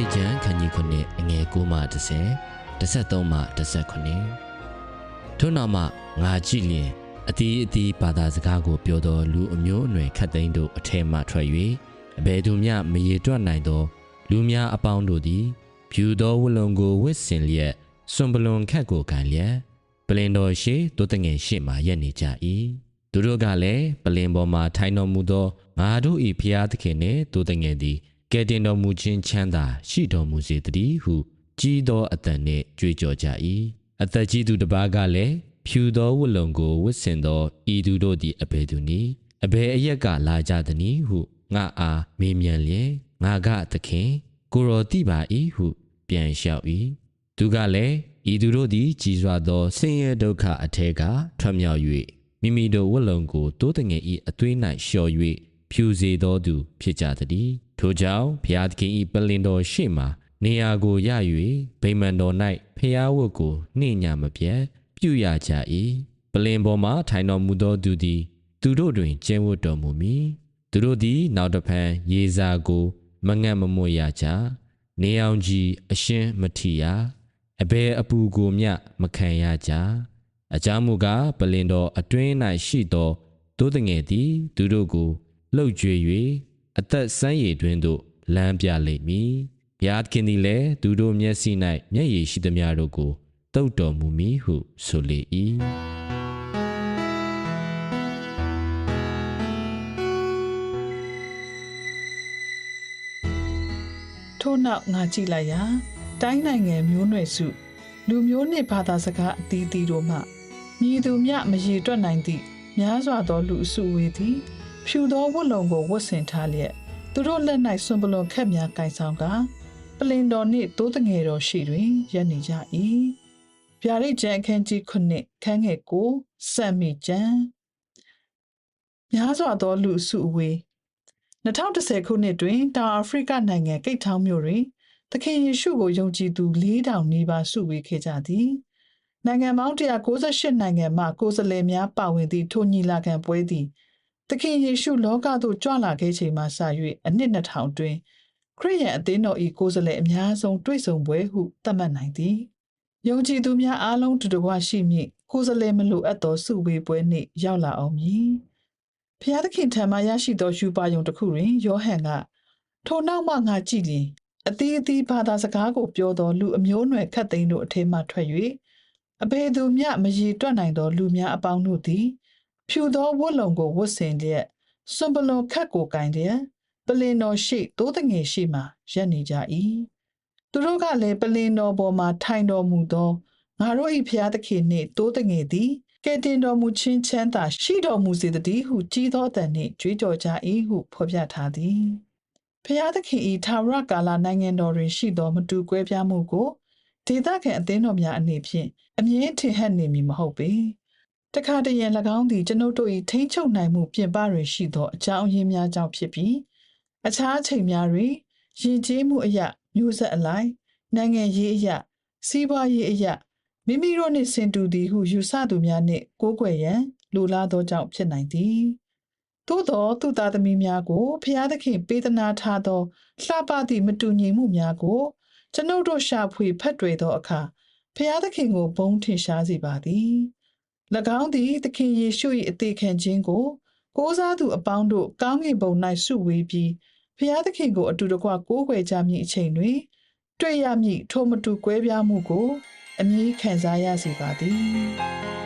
ယာတိတ်ကျန်ခန်းကြီးခုနှစ်အငယ်9မှ30 33မှ39ထို့နောက်မှငါကြည့်လျင်အတီးအတီးဘာသာစကားကိုပြောသောလူအမျိုးအနွယ်ခတ်သိမ်းတို့အထက်မှထွက်၍အဘယ်သူမျှမရေတွက်နိုင်သောလူများအပေါင်းတို့သည်ဖြူသောဝလုံကိုဝစ်စင်လျက်စွန်ပလွန်ခတ်ကိုကန်လျက်ပလင်တော်ရှိတိုးတငယ်ရှိမှရက်နေကြ၏သူတို့ကလည်းပလင်ပေါ်မှထိုင်တော်မူသောငါတို့၏ဖျားသခင်နှင့်တိုးတငယ်သည် ကဲတင်တော်မူခြင်းချမ်းသာရှိတော်မူစေတည်းဟု ကြီးသောအတန်နှင့်ကြွေးကြော်ကြ၏အသက်ကြီးသူတစ်ပါးကလည်းဖြူသောဝတ်လုံကိုဝတ်ဆင်သောဤသူတို့သည်အဘယ်သူနည်းအဘယ်အရက်ကလာကြသနည်းဟုငါအားမေးမြန်းလျင်ငါကသခင်ကိုရောတိပါ၏ဟုပြန်လျှောက်၏သူကလည်းဤသူတို့သည်ကြီးစွာသောဆင်းရဲဒုက္ခအထက်ကထွက်မြောက်၍မိမိတို့ဝတ်လုံကိုတိုးတငယ်၏အသွေး၌လျှော်၍ဖြူစေသောသူဖြစ်ကြသည် ထိုကြောင့်ဘုရားသခင်၏ပလင်တော်ရှေ့မှနေရာကိုရ၍ဗိမာန်တော်၌ဖျားဝတ်ကိုနှင့်ညာမပြတ်ပြုရကြ၏ပလင်ပေါ်မှထိုင်တော်မူသောသူသည် သူတို့တွင်ကျင့်ဝတ်တော်မူမည်သူတို့သည် နောက်တစ်ဖန်ရေစာကို မငတ်မမွတ်ရကြနေအောင်ကြီးအရှင်းမထီရအဘယ်အပူကိုမျှမခံရကြအကြောင်းမူကားပလင်တော်အတွင်း၌ရှိသောသိုးတငယ်သည် သူတို့ကိုလှုပ်ကြွေ၍ အသက်ဆန်းရည်တွင်သို့လမ်းပြလိမ့်မည်ဘုရားသခင်သည်လည်းသူတို့မျက်စိ၌မျက်ရည်ရှိသမျှတို့ကိုတုတ်တော်မူမည်ဟုဆိုလေ၏။ထို့နောက်ငါကြည့်လိုက်ရာတိုင်းနိုင်ငံမျိုးနွယ်စု လူမျိုးနှင့်ဘာသာစကားအသီးသီးတို့မှမြည်သူမျှမရေတွက်နိုင်သည့်များစွာသောလူအစုဝေးသည် ဖြူသောဝတ်လုံကိုဝတ်ဆင်ထားလျက်သူတို့လက်၌စွန်ပလွန်ခက်များကင်ဆောင်ကပလင်တော်နှင့်တိုးတငယ်တော်ရှိတွင်ရပ်နေကြ၏ဗျာဒိတ်ကျန်အခန်းကြီးခုနှစ်ခန်းငယ်ကိုစံမိကျန်များစွာသောလူအစုအဝေး2010ခုနှစ်တွင်တောင်အာဖရိကနိုင်ငံကိတ်ထောင်မြို့တွင်သခင်ယေရှုကိုယုံကြည်သူ4000နီးပါးစုဝေးခဲ့ကြသည်နိုင်ငံပေါင်း198နိုင်ငံမှကိုယ်စားလှယ်များပါဝင်သည့်ထိုညီလာခံပွဲသည် သခင်ယေရှုလောကသို့ကြွလာခဲ့ချိန်မှစ၍အနှစ်2000တွင် ခရစ်ယာန်အသင်းတော်၏ကိုယ်စားလှယ်အများဆုံးတွေ့ဆုံပွဲဟုသတ်မှတ်နိုင်သည်ယုံကြည်သူများအားလုံးတူတကွရှိမည်ကိုယ်စားလှယ်မလိုအပ်သောစုဝေးပွဲနှင့်ရောက်လာအောင်မည်ဖျားသခင်ထံမှရရှိသောယူပါယုံတစ်ခုတွင်ယောဟန်ကထိုနောက်မှငါကြည့်လျင်အသီးအသီးဘာသာစကားကိုပြောသောလူအမျိုးအနွယ်ခတ်သိမ်းတို့အထက်မှထွက်၍အဘယ်သူမျှမရေတွက်နိုင်သောလူများအပေါင်းတို့သည် ဖြူသောဝတ်လုံကိုဝတ်ဆင်လျက်စွန်ပလွန်ခတ်ကိုကင်လျက်ပလင်တော်ရှိသိုးတငယ်ရှိမှရပ်နေကြ၏သူတို့ကလည်းပလင်တော်ပေါ်မှထိုင်တော်မူသောငါတို့၏ဖျားသခင်နှင့်သိုးတငယ်သည်ကဲတင်တော်မူခြင်းချမ်းသာရှိတော်မူစေတည်းဟုကြီးသောတန်နှင့်ကြွေးကြော်ကြ၏ဟုဖော်ပြထားသည်ဖျားသခင်၏သာဝရကာလနိုင်ငံတော်တွင်ရှိသော မတူကွဲပြားမှုကိုဒေသခံအသင်းတော်များအနေဖြင့်အမြင့်ထင်ဟပ်နေမည်မဟုတ်ပေ တခါတရံ၎င်းသည်ကျွန်ုပ်တို့၏ထိမ့်ချုပ်နိုင်မှုပြင်ပတွင်ရှိသောအကြောင်းအရင်းများကြောင့်ဖြစ်ပြီးအခြားအချိန်များတွင်ယဉ်ကျေးမှုအရာမျိုးဆက်အလိုက်နိုင်ငံရေးအရာစီးပွားရေးအရာမိမိတို့နှင့်ဆင်တူသည်ဟုယူဆသူများနှင့်ကိုးကွယ်ရန်လိုလားသောကြောင့်ဖြစ်နိုင်သည်သို့သောသူသားသမီးများကိုဖျားသခင်ပေးသနာထားသောလှပသည့်မတူညီမှုများကိုကျွန်ုပ်တို့ရှာဖွေဖတ်တွေ့သောအခါဖျားသခင်ကိုဘုန်းထင်ရှားစေပါသည်၎ င်းသည်သခင်ယေရှု၏အသေးခံခြင်းကိုကိုးစားသူအပေါင်းတို့ကောင်းကင်ဘုံ၌စုဝေးပြီးဖျားသခင်ကိုအတူတကွကိုးကွယ်ကြမည့်အချိန်တွင် တွေ့ရမည့်ထိုမတူကွဲပြားမှုကို အမြင်ခံစားရစေပါသည်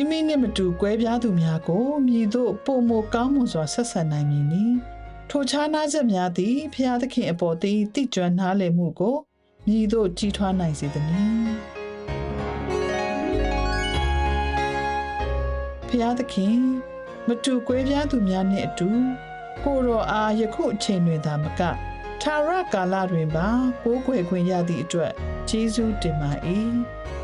မိမိနှင့်မတူကွဲပြားသူများကိုမြည်သို့ပုံမကောင်းမွန်စွာဆက်ဆံနိုင်မည်နီထိုခြားနာချက်များသည်ဖျားသခင်အပေါ်သည်တိကျွမ်းနားလည်မှုကိုမြည်သို့ကြီးထွားနိုင်စေသည်။ဖျားသခင် မတူကွဲပြားသူများနှင့်အတူကိုရောအားယခုအချိန်တွင်သာမကထာဝရကာလတွင်ပါကိုးကွယ်ခွင့်ရသည့်အတွက်ကျေးဇူးတင်ပါ၏။